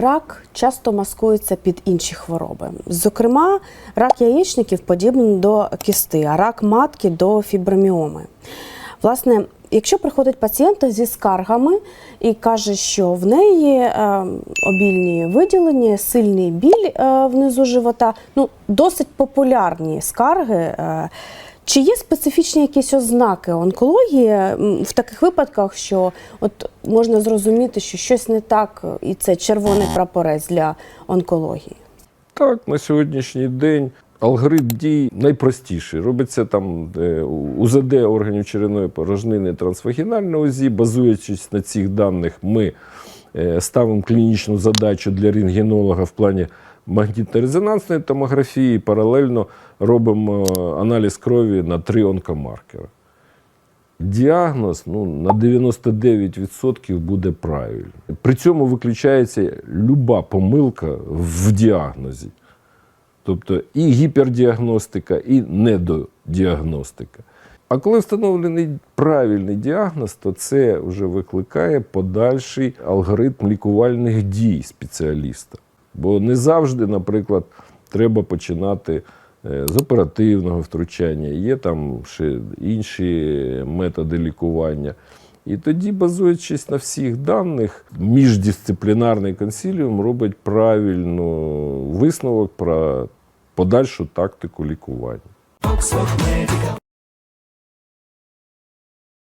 Рак часто маскується під інші хвороби. Зокрема, рак яєчників подібний до кісти, а рак матки до фіброміоми. Власне, якщо приходить пацієнт зі скаргами і каже, що в неї е, обільні виділення, сильний біль е, внизу живота, ну досить популярні скарги. Чи є специфічні якісь ознаки онкології в таких випадках, що от можна зрозуміти, що щось не так, і це червоний прапорець для онкології? Так, на сьогоднішній день алгоритм дій найпростіший. Робиться там УЗД органів черевної порожнини трансвагінальне УЗІ. Базуючись на цих даних, ми е, ставимо клінічну задачу для рентгенолога в плані магнітно-резонансної томографії. Паралельно робимо е, аналіз крові на три онкомаркери. Діагноз ну, на 99% буде правильний. При цьому виключається люба помилка в діагнозі. Тобто і гіпердіагностика, і недодіагностика. А коли встановлений правильний діагноз, то це вже викликає подальший алгоритм лікувальних дій спеціаліста. Бо не завжди, наприклад, треба починати е, з оперативного втручання, є там ще інші методи лікування. І тоді, базуючись на всіх даних, міждисциплінарний консиліум робить правильну висновок про подальшу тактику лікування.